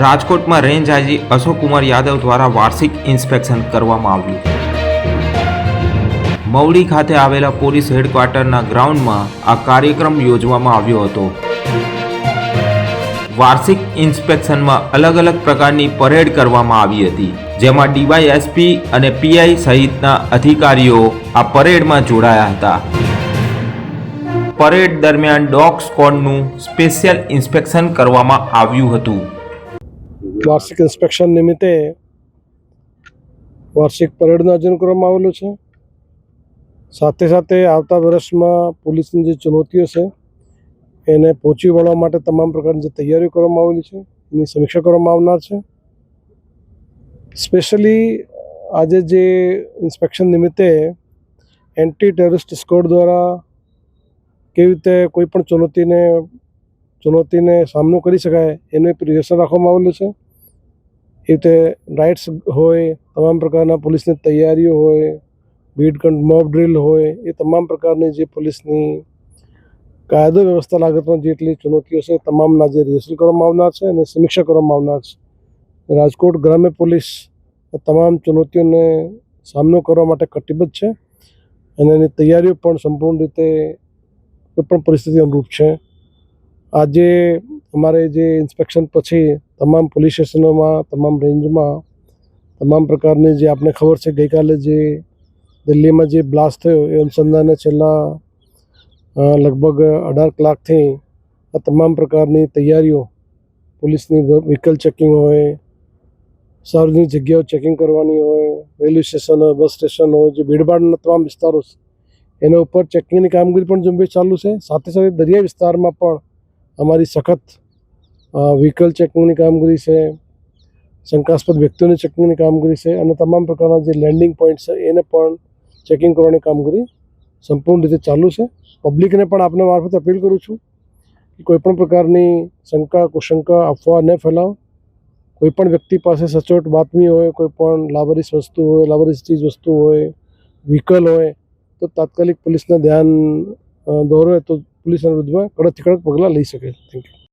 રાજકોટમાં range IG Ashok Kumar Yadav દ્વારા વાર્ષિક ઇન્સ્પેક્શન કરવામાં આવ્યું. મવડી ખાતે આવેલા પોલીસ હેડક્વાર્ટરના ગ્રાઉન્ડમાં આ કાર્યક્રમ યોજવામાં આવ્યો હતો. વાર્ષિક ઇન્સ્પેક્શનમાં અલગ અલગ પ્રકારની પરેડ કરવામાં આવી હતી, જેમાં ડીવાયએસપી અને પીઆઈ સહિતના અધિકારીઓ આ પરેડમાં જોડાયા હતા. પરેડ દરમિયાન ડોગ સ્કોડનું સ્પેશિયલ ઇન્સ્પેક્શન કરવામાં આવ્યું હતું. વાર્ષિક ઇન્સ્પેક્શન નિમિત્તે વાર્ષિક પરેડનું આયોજન કરવામાં આવેલું છે. સાથે સાથે આવતા વર્ષમાં પોલીસની જે ચુનૌતીઓ છે, એને પહોંચી વળવા માટે તમામ પ્રકારની જે તૈયારીઓ કરવામાં આવેલી છે, એની સમીક્ષા કરવામાં આવનાર છે. સ્પેશિયલી આજે જે ઇન્સ્પેક્શન નિમિત્તે એન્ટી ટેરરિસ્ટ સ્કોડ દ્વારા કેવી રીતે કોઈ પણ ચુનૌતીને ચુનૌતીને સામનો કરી શકાય એનું એક રાખવામાં આવેલું છે. રીતે રાઇટ્સ હોય, તમામ પ્રકારના પોલીસની તૈયારીઓ હોય બીટ મોબ ડ્રિલ હોય, એ તમામ પ્રકારની જે પોલીસની કાયદો વ્યવસ્થા લાગતમાં જેટલી ચુનૌતીઓ છે, તમામના જે રિહર્સલ કરવામાં આવનાર છે અને સમીક્ષા કરવામાં આવનાર છે. રાજકોટ ગ્રામ્ય પોલીસ તમામ ચુનૌતીઓને સામનો કરવા માટે કટિબદ્ધ છે અને એની તૈયારીઓ પણ સંપૂર્ણ રીતે કોઈપણ પરિસ્થિતિ અનુરૂપ છે. આજે અમારે જે ઇન્સ્પેક્શન પછી તમામ પોલીસ સ્ટેશનોમાં, તમામ રેન્જમાં, તમામ પ્રકારની જે આપને ખબર છે, ગઈકાલે જે દિલ્હીમાં જે બ્લાસ્ટ થયો, એ અનુસંધાને છેલ્લા લગભગ અઢાર કલાકથી આ તમામ પ્રકારની તૈયારીઓ, પોલીસની વ્હીકલ ચેકિંગ હોય, સાર્વજનિક જગ્યાઓ ચેકિંગ કરવાની હોય, રેલવે સ્ટેશન હોય, બસ સ્ટેશન હોય, જે ભીડભાડના તમામ વિસ્તારો છે, એના ઉપર ચેકિંગની કામગીરી પણ ઝુંબેશ ચાલુ છે. સાથે સાથે દરિયાઈ વિસ્તારમાં પણ અમારી સખત વ્હીકલ ચેકિંગની કામગીરી છે, શંકાસ્પદ વ્યક્તિઓની ચેકિંગની કામગીરી છે અને તમામ પ્રકારના જે લેન્ડિંગ પોઈન્ટ છે, એને પણ ચેકિંગ કરવાની કામગીરી સંપૂર્ણ રીતે ચાલુ છે. પબ્લિકને પણ આપને મારફતે અપીલ કરું છું કે કોઈપણ પ્રકારની શંકા, કુશંકા, અફવા ન ફેલાવો. કોઈપણ વ્યક્તિ પાસે સચોટ બાતમી હોય, કોઈ પણ લાવારીસ વસ્તુ હોય લાવારીસ ચીજ વસ્તુ હોય વ્હીકલ હોય, તો તાત્કાલિક પોલીસના ધ્યાન દોરે તો પોલીસના વિરુદ્ધમાં કડકથી કડક પગલાં લઈ શકે. Thank you